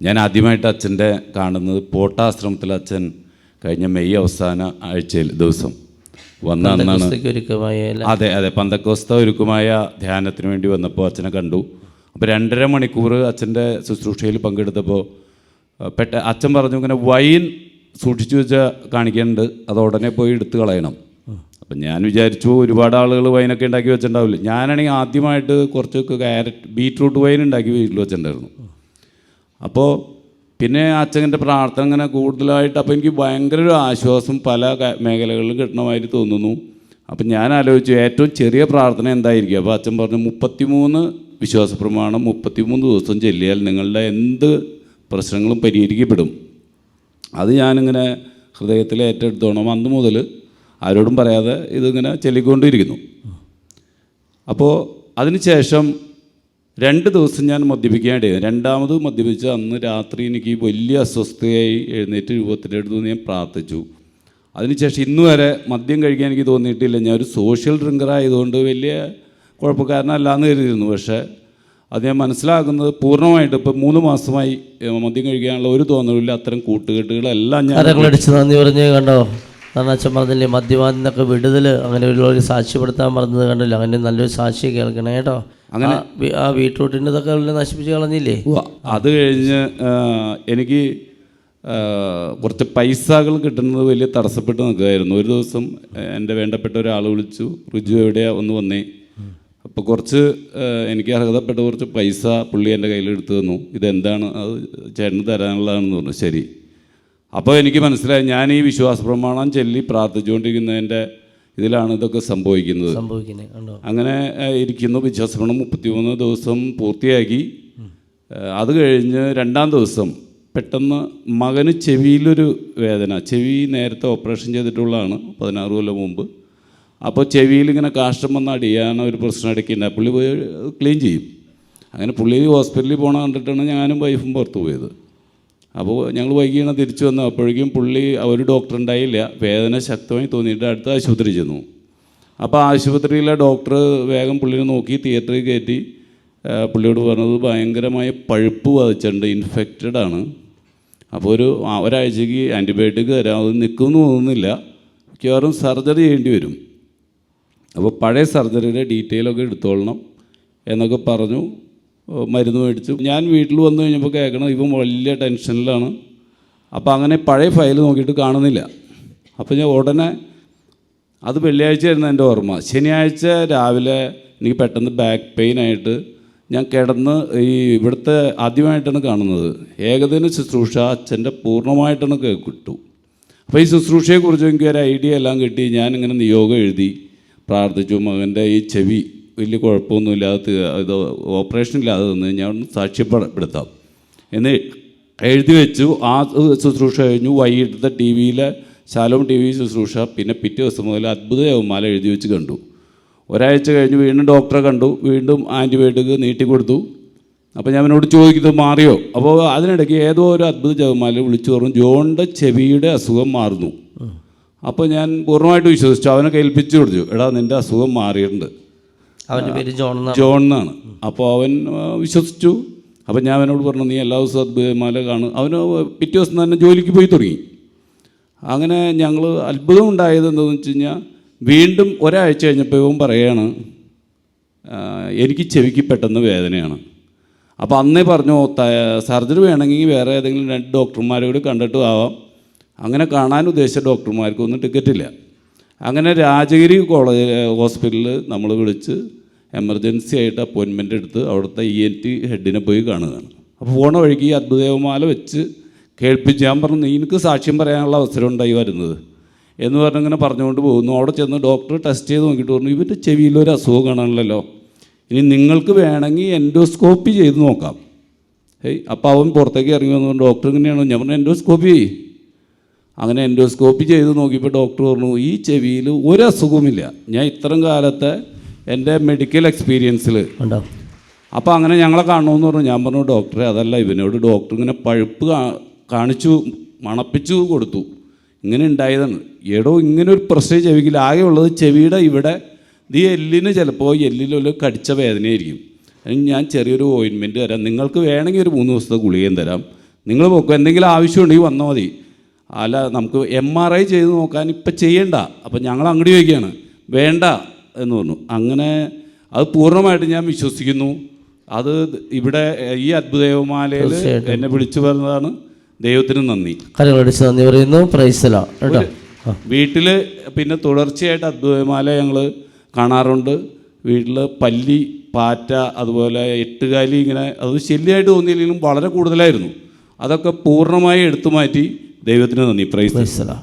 ഞാൻ ആദ്യമായിട്ട് അച്ഛന്റെ കാണുന്നത് പോട്ടാശ്രമത്തിൽ അച്ഛൻ കഴിഞ്ഞ മെയ് അവസാന ആഴ്ചയിൽ ദിവസം വന്നാണ് അന്നാണ് അതെ അതെ. പന്തക്കോസ്ത ഒരുക്കുമായ ധ്യാനത്തിന് വേണ്ടി വന്നപ്പോൾ അച്ഛനെ കണ്ടു. അപ്പോൾ രണ്ടര മണിക്കൂർ അച്ഛന്റെ ശുശ്രൂഷയിൽ പങ്കെടുത്തപ്പോൾ പെട്ട അച്ഛൻ പറഞ്ഞു ഇങ്ങനെ വൈൻ സൂക്ഷിച്ചു വെച്ചാൽ കാണിക്കേണ്ടത് അത് ഉടനെ പോയി എടുത്ത് കളയണം. അപ്പം ഞാൻ വിചാരിച്ചു ഒരുപാട് ആളുകൾ വൈനൊക്കെ ഉണ്ടാക്കി വെച്ചിട്ടുണ്ടാവില്ല? ഞാനാണെങ്കിൽ ആദ്യമായിട്ട് കുറച്ച് ക്യാരറ്റ് ബീറ്റ്റൂട്ട് വൈൻ ഉണ്ടാക്കി വീട്ടിൽ വെച്ചിട്ടുണ്ടായിരുന്നു. അപ്പോൾ പിന്നെ അച്ഛന്റെ പ്രാർത്ഥന ഇങ്ങനെ കൂടുതലായിട്ട് അപ്പോൾ എനിക്ക് ഭയങ്കര ഒരു ആശ്വാസം പല മേഖലകളിലും കിട്ടണമായിട്ട് തോന്നുന്നു. അപ്പം ഞാൻ ആലോചിച്ചു ഏറ്റവും ചെറിയ പ്രാർത്ഥന എന്തായിരിക്കും? അപ്പോൾ അച്ഛൻ പറഞ്ഞു മുപ്പത്തിമൂന്ന് വിശ്വാസ പ്രമാണം മുപ്പത്തിമൂന്ന് ദിവസം ചെല്ലിയാൽ നിങ്ങളുടെ എന്ത് പ്രശ്നങ്ങളും പരിഹരിക്കപ്പെടും. അത് ഞാനിങ്ങനെ ഹൃദയത്തിൽ ഏറ്റെടുത്തോണം. അന്ന് മുതൽ ആരോടും പറയാതെ ഇതിങ്ങനെ ചൊല്ലിക്കൊണ്ടിരിക്കുന്നു. അപ്പോൾ അതിനുശേഷം രണ്ട് ദിവസം ഞാൻ മദ്യപിക്കാനിടയായി രണ്ടാമത് മദ്യപിച്ച അന്ന് രാത്രി എനിക്ക് വലിയ അസ്വസ്ഥയായി എഴുന്നേറ്റ് രൂപത്തിന്റെ അടുത്ത് ഞാൻ പ്രാർത്ഥിച്ചു. അതിനുശേഷം ഇന്ന് വരെ മദ്യം കഴിക്കാൻ എനിക്ക് തോന്നിയിട്ടില്ല. ഞാൻ ഒരു സോഷ്യൽ ഡ്രിങ്കർ ആയതുകൊണ്ട് വലിയ കുഴപ്പക്കാരനല്ല എന്ന് കരുതിയിരുന്നു. പക്ഷേ അത് ഞാൻ മനസ്സിലാക്കുന്നത് പൂർണമായിട്ട് ഇപ്പം മൂന്ന് മാസമായി മദ്യം കഴിക്കാനുള്ള ഒരു തോന്നലില്ല അത്തരം കൂട്ടുകെട്ടുകളെല്ലാം ഞാൻ അടിച്ചു നന്ദി പറഞ്ഞു കണ്ടോ? അച്ഛൻ പറഞ്ഞില്ലേ മദ്യപാനൊക്കെ വിടുതൽ അങ്ങനെ ഒരു സാക്ഷ്യപ്പെടുത്താൻ പറഞ്ഞത് കണ്ടില്ല. അങ്ങനെ നല്ലൊരു സാക്ഷി കേൾക്കണേ കേട്ടോ. അങ്ങനെ ആ ബീട്രൂട്ടിന്റെ ഇതൊക്കെ നശിപ്പിച്ച് കളഞ്ഞില്ലേ. അത് കഴിഞ്ഞ് എനിക്ക് കുറച്ച് പൈസകൾ കിട്ടുന്നത് വലിയ തടസ്സപ്പെട്ട് നിൽക്കുകയായിരുന്നു. ഒരു ദിവസം എന്റെ വേണ്ടപ്പെട്ട ഒരാൾ വിളിച്ചു. റിജു എവിടെയാ? ഒന്ന് വന്നേ. അപ്പോൾ കുറച്ച് എനിക്ക് അർഹതപ്പെട്ട കുറച്ച് പൈസ പുള്ളി എന്റെ കയ്യിൽ എടുത്തു തന്നു. ഇതെന്താണ്? അത് ചേട്ടന് തരാനുള്ളതാണെന്ന് പറഞ്ഞു. ശരി. അപ്പോൾ എനിക്ക് മനസ്സിലായി. ഞാൻ ഈ വിശ്വാസ പ്രമാണം ചൊല്ലി പ്രാർത്ഥിച്ചുകൊണ്ടിരിക്കുന്നതിന്റെ ഇതിലാണ് ഇതൊക്കെ സംഭവിക്കുന്നത്. അങ്ങനെ ഇരിക്കുന്നു. വിശ്വാസമണം മുപ്പത്തിമൂന്ന് ദിവസം പൂർത്തിയാക്കി. അത് കഴിഞ്ഞ് രണ്ടാം ദിവസം പെട്ടെന്ന് മകന് ചെവിയിലൊരു വേദന. ചെവി നേരത്തെ ഓപ്പറേഷൻ ചെയ്തിട്ടുള്ളതാണ് പതിനാറ് കൊല്ലം മുമ്പ്. അപ്പോൾ ചെവിയിൽ ഇങ്ങനെ കാഷ്ടം വന്ന് അടിയാൻ ഒരു പ്രശ്നം അടക്കിയിട്ടുണ്ട് പുള്ളി പോയി ക്ലീൻ ചെയ്യും. അങ്ങനെ പുള്ളി ഹോസ്പിറ്റലിൽ പോകണ കണ്ടിട്ടാണ് ഞാനും വൈഫും പുറത്തു പോയത്. അപ്പോൾ ഞങ്ങൾ വൈകിയാണ് തിരിച്ചു വന്നത്. അപ്പോഴേക്കും പുള്ളി ഒരു ഡോക്ടർ ഉണ്ടായില്ല. വേദന ശക്തമായി തോന്നിയിട്ട് അടുത്ത ആശുപത്രി ചെന്നു. അപ്പോൾ ആശുപത്രിയിലെ ഡോക്ടർ വേഗം പുള്ളിനെ നോക്കി തിയേറ്ററിൽ കയറ്റി. പുള്ളിയോട് പറഞ്ഞത് ഭയങ്കരമായ പഴുപ്പ് ബാധിച്ചിട്ടുണ്ട് ഇൻഫെക്റ്റഡ് ആണ്. അപ്പോൾ ഒരു ഒരാഴ്ചക്ക് ആന്റിബയോട്ടിക് തരാം. അത് നിൽക്കുമെന്ന് തോന്നുന്നില്ല. മിക്കവാറും സർജറി ചെയ്യേണ്ടി വരും. അപ്പോൾ പഴയ സർജറിയുടെ ഡീറ്റെയിലൊക്കെ എടുത്തോളണം എന്നൊക്കെ പറഞ്ഞു. മരുന്ന് മേടിച്ചു. ഞാൻ വീട്ടിൽ വന്നു കഴിഞ്ഞപ്പോൾ കേൾക്കണം ഇവൻ വലിയ ടെൻഷനിലാണ്. അപ്പോൾ അങ്ങനെ പഴയ ഫയൽ നോക്കിയിട്ട് കാണുന്നില്ല. അപ്പോൾ ഞാൻ ഉടനെ അത് വെള്ളിയാഴ്ചയായിരുന്നു എന്റെ ഓർമ്മ. ശനിയാഴ്ച രാവിലെ എനിക്ക് പെട്ടെന്ന് ബാക്ക് പെയിൻ ആയിട്ട് ഞാൻ കിടന്ന് ഈ ഇവിടുത്തെ ആദ്യമായിട്ടാണ് കാണുന്നത്. ഏകദിന ശുശ്രൂഷ അച്ഛന്റെ പൂർണമായിട്ടാണ് കിട്ടു. അപ്പോൾ ഈ ശുശ്രൂഷയെക്കുറിച്ച് എനിക്ക് ഒരു ഐഡിയ എല്ലാം കിട്ടി. ഞാനിങ്ങനെ നിയോഗം എഴുതി പ്രാർത്ഥിച്ചു. മകന്റെ ഈ ചെവി വലിയ കുഴപ്പമൊന്നുമില്ലാതെ ഇത് ഓപ്പറേഷൻ ഇല്ലാതെ നിന്ന് ഞാൻ സാക്ഷ്യപ്പെടുത്താം. എന്ന് എഴുതി വെച്ചു. ആ ശുശ്രൂഷ കഴിഞ്ഞു. വൈകിട്ടത്തെ ടി വിയിലെ ശാലോം ടി വി ശുശ്രൂഷ പിന്നെ പിറ്റേ ദിവസം മുതൽ അത്ഭുത യവമാല എഴുതി വെച്ച് കണ്ടു. ഒരാഴ്ച കഴിഞ്ഞ് വീണ്ടും ഡോക്ടറെ കണ്ടു. വീണ്ടും ആന്റിബയോട്ടിക് നീട്ടി കൊടുത്തു. അപ്പോൾ ഞാൻ അവനോട് ചോദിക്കുന്നത് മാറിയോ? അപ്പോൾ അതിനിടയ്ക്ക് ഏതോ ഒരു അത്ഭുത ജവമാല വിളിച്ചു പറഞ്ഞു ജോണിന്റെ ചെവിയുടെ അസുഖം മാറുന്നു. അപ്പോൾ ഞാൻ പൂർണമായിട്ട് വിശ്വസിച്ചു. അവനെ കേൾപ്പിച്ചു കൊടുത്തു എടാ നിന്റെ അസുഖം മാറിയിട്ടുണ്ട്. അവന്റെ പേര് ജോൺ ജോൺ എന്നാണ്. അപ്പോൾ അവൻ വിശ്വസിച്ചു. അപ്പം ഞാൻ അവനോട് പറഞ്ഞു നീ എല്ലാ ദിവസവും അത്ഭുതമാല കാണും. അവന് പിറ്റേ ദിവസം തന്നെ ജോലിക്ക് പോയി തുടങ്ങി. അങ്ങനെ ഞങ്ങൾ അത്ഭുതം ഉണ്ടായത് എന്താണെന്ന് വെച്ച് കഴിഞ്ഞാൽ വീണ്ടും ഒരാഴ്ച കഴിഞ്ഞപ്പോൾ ഇവൻ പറയാണ് എനിക്ക് ചെവിക്ക് പെട്ടെന്ന് വേദനയാണ്. അപ്പോൾ അന്നേ പറഞ്ഞു സർജറി വേണമെങ്കിൽ വേറെ ഏതെങ്കിലും രണ്ട് ഡോക്ടർമാരോട് കണ്ടിട്ട് ആവാം. അങ്ങനെ കാണാൻ ഉദ്ദേശിച്ച ഡോക്ടർമാർക്കൊന്നും ടിക്കറ്റില്ല. അങ്ങനെ രാജഗിരി കോളേജ് ഹോസ്പിറ്റലിൽ നമ്മൾ വിളിച്ച് എമർജൻസി ആയിട്ട് അപ്പോയിൻമെന്റ് എടുത്ത് അവിടുത്തെ ഇ എൻ ടി ഹെഡിനെ പോയി കാണുകയാണ്. അപ്പോൾ പോണ വഴിക്ക് ഈ അത്ഭുതമാല വെച്ച് കേൾപ്പിച്ച് ഞാൻ പറഞ്ഞു നിനക്ക് സാക്ഷ്യം പറയാനുള്ള അവസരം ഉണ്ടായി വരുന്നത്. എന്ന് പറഞ്ഞിങ്ങനെ പറഞ്ഞുകൊണ്ട് പോകുന്നു. അവിടെ ചെന്ന് ഡോക്ടർ ടെസ്റ്റ് ചെയ്ത് നോക്കിയിട്ട് പറഞ്ഞു ഇവന്റെ ചെവിയിലൊരു അസുഖം കാണാനല്ലോ ഇനി നിങ്ങൾക്ക് വേണമെങ്കിൽ എൻഡോസ്കോപ്പി ചെയ്ത് നോക്കാം. ഏയ് അപ്പോൾ അവൻ പുറത്തേക്ക് ഇറങ്ങി വന്നു. ഡോക്ടർ ഇങ്ങനെയാണോ? ഞാൻ പറഞ്ഞു എൻഡോസ്കോപ്പി അങ്ങനെ എൻഡോസ്കോപ്പി ചെയ്ത് നോക്കിയപ്പോൾ ഡോക്ടർ പറഞ്ഞു ഈ ചെവിയിൽ ഒരു അസുഖവുമില്ല. ഞാൻ ഇത്രയും കാലത്തെ എന്റെ മെഡിക്കൽ എക്സ്പീരിയൻസിൽ ഉണ്ടോ? അപ്പോൾ അങ്ങനെ ഞങ്ങളെ കാണണമെന്ന് പറഞ്ഞു. ഞാൻ പറഞ്ഞു ഡോക്ടറെ അതല്ല ഇവനോട് ഡോക്ടർ ഇങ്ങനെ പഴുപ്പ് കാണിച്ചു മണപ്പിച്ചു കൊടുത്തു. ഇങ്ങനെ ഉണ്ടായതാണ്. എടോ ഇങ്ങനെ ഒരു പ്രശ്നം ചെവിക്കിൽ ആകെ ഉള്ളത് ചെവിയുടെ ഇവിടെ ഈ എല്ലിന് ചിലപ്പോൾ എല്ലിലൊരു കടിച്ച വേദനയായിരിക്കും. അതിന് ഞാൻ ചെറിയൊരു ഓയിൻമെന്റ് തരാം. നിങ്ങൾക്ക് വേണമെങ്കിൽ ഒരു മൂന്ന് ദിവസത്തെ ഗുളികയും തരാം. നിങ്ങൾ പോക്കോ എന്തെങ്കിലും ആവശ്യമുണ്ടെങ്കിൽ വന്നാൽ മതി. അല്ല നമുക്ക് എം ആർ ഐ ചെയ്ത് നോക്കാൻ ഇപ്പം ചെയ്യണ്ട. അപ്പം ഞങ്ങൾ അങ്ങോട്ട് ചോദിക്കുകയാണ് വേണ്ട എന്ന് പറഞ്ഞു. അങ്ങനെ അത് പൂർണമായിട്ട് ഞാൻ വിശ്വസിക്കുന്നു. അത് ഇവിടെ ഈ അത്ഭുതമാലയിൽ എന്നെ വിളിച്ചു പറഞ്ഞതാണ്. ദൈവത്തിന് നന്ദി. കരങ്ങളടിച്ച് നന്ദി പറയുന്നു. പ്രൈസല കേട്ടോ? വീട്ടിൽ പിന്നെ തുടർച്ചയായിട്ട് അത്ഭുതമാല ഞങ്ങൾ കാണാറുണ്ട്. വീട്ടിൽ പല്ലി പാറ്റ അതുപോലെ എട്ടുകാലി ഇങ്ങനെ അത് ശല്യമായിട്ട് തോന്നിയില്ലെങ്കിലും വളരെ കൂടുതലായിരുന്നു. അതൊക്കെ പൂർണമായി എടുത്തു മാറ്റി ദൈവത്തിന് നന്ദി. പ്രൈസ്